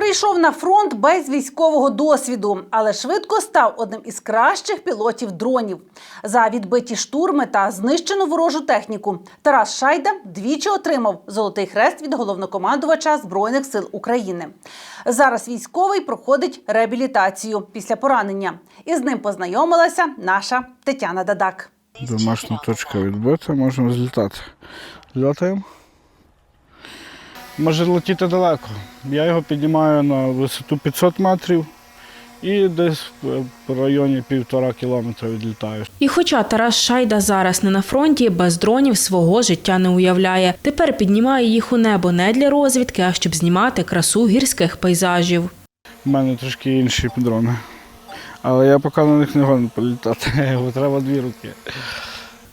Прийшов на фронт без військового досвіду, але швидко став одним із кращих пілотів дронів. За відбиті штурми та знищену ворожу техніку Тарас Шайда двічі отримав золотий хрест від головнокомандувача Збройних сил України. Зараз військовий проходить реабілітацію після поранення. Із ним познайомилася наша Тетяна Дадак. Домашня точка відбита, можемо злітати. Злітаємо. Може летіти далеко. Я його піднімаю на висоту 500 метрів і десь в районі півтора кілометра відлітаю. І хоча Тарас Шайда зараз не на фронті, без дронів свого життя не уявляє. Тепер піднімає їх у небо не для розвідки, а щоб знімати красу гірських пейзажів. У мене трошки інші дрони. Але я поки на них не годен політати, треба дві руки.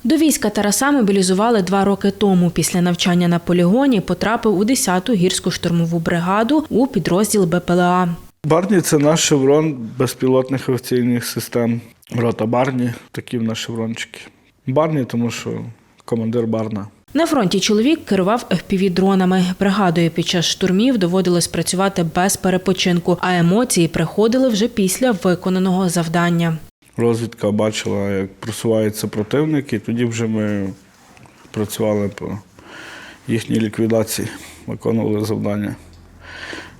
До війська Тараса мобілізували два роки тому. Після навчання на полігоні потрапив у 10-ту гірську штурмову бригаду у підрозділ БПЛА. Барні це наш шеврон безпілотних авіаційних систем. Рота Барні, такі в нас шеврончики. Барні, тому що командир Барна. На фронті чоловік керував FPV-дронами. Бригадою під час штурмів доводилось працювати без перепочинку, а емоції приходили вже після виконаного завдання. Розвідка бачила, як просуваються противники, і тоді вже ми працювали по їхній ліквідації, виконували завдання.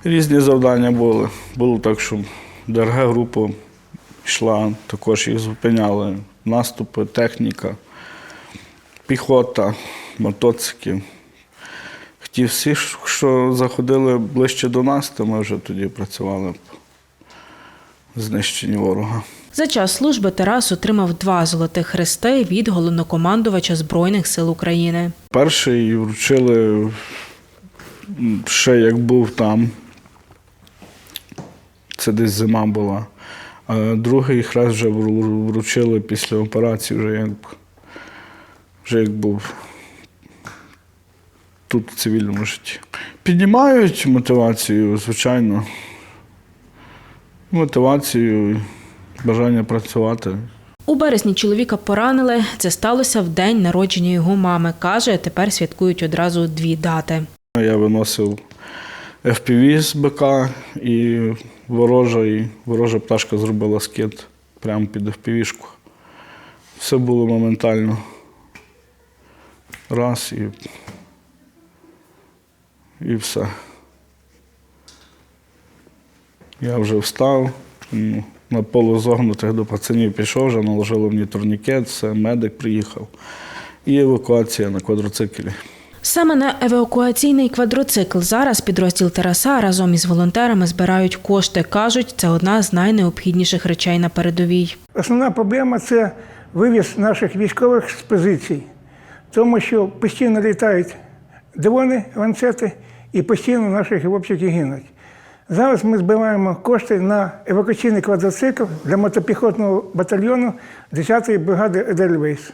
Різні завдання були. Було так, що ДРГ-група йшла, також їх зупиняли. Наступи, техніка, піхота, мотоцикли. Ті всі, що заходили ближче до нас, то ми вже тоді працювали по знищенні ворога. За час служби Тарас отримав два золотих хрести від головнокомандувача Збройних сил України. Перший вручили ще як був там. Це десь зима була. А другий хрест вже вручили після операції, вже як, вже як був тут в цивільному житті. Піднімають мотивацію, звичайно. Мотивацію, бажання працювати. У березні чоловіка поранили. Це сталося в день народження його мами. Каже, тепер святкують одразу дві дати. Я виносив FPV з БК і ворожа, і ворожа пташка зробила скид прямо під FPV-шку. Все було моментально. Раз і, і все. Я вже встав, ну, на полузогнутих до пацанів пішов, вже наложили мені турнікет, все, медик приїхав. І евакуація на квадроциклі. Саме на евакуаційний квадроцикл зараз підрозділ Тараса разом із волонтерами збирають кошти. кажуть, це одна з найнеобхідніших речей на передовій. Основна проблема це вивіз наших військових з позицій, тому що постійно літають дрони, ланцети, і постійно наші хлопчики гинуть. Зараз ми збираємо кошти на евакуаційний квадроцикл для мотопіхотного батальйону 10-ї бригади Едельвейс.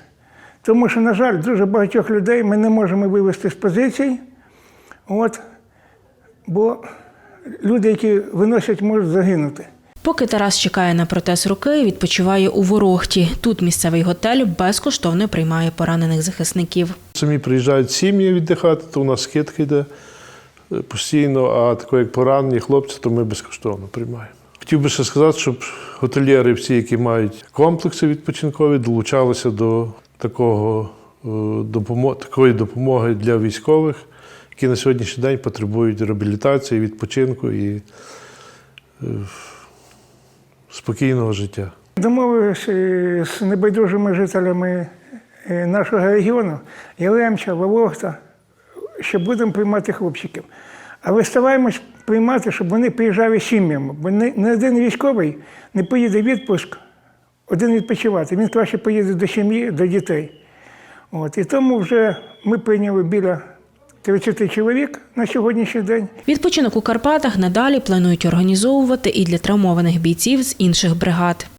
Тому що, на жаль, дуже багатьох людей ми не можемо вивезти з позицій, от, бо люди, які виносять, можуть загинути. Поки Тарас чекає на протез руки, відпочиває у Ворохті. Тут місцевий готель безкоштовно приймає поранених захисників. Самі приїжджають сім'ї віддихати, то у нас скидка йде постійно, а таке як поранені хлопці, то ми безкоштовно приймаємо. Хотів би ще сказати, щоб готельєри, всі, які мають комплекси відпочинкові, долучалися до такого, е, допомо- такої допомоги для військових, які на сьогоднішній день потребують реабілітації, відпочинку і е, спокійного життя. Домовилися е, з небайдужими жителями е, нашого регіону Ялемча, Вологта, що будемо приймати хлопчиків. Але стараємось приймати, щоб вони приїжджали сім'ями, бо не, один військовий не поїде в відпуск один відпочивати. Він краще поїде до сім'ї, до дітей. От. І тому вже ми прийняли біля 30 чоловік на сьогоднішній день. Відпочинок у Карпатах надалі планують організовувати і для травмованих бійців з інших бригад.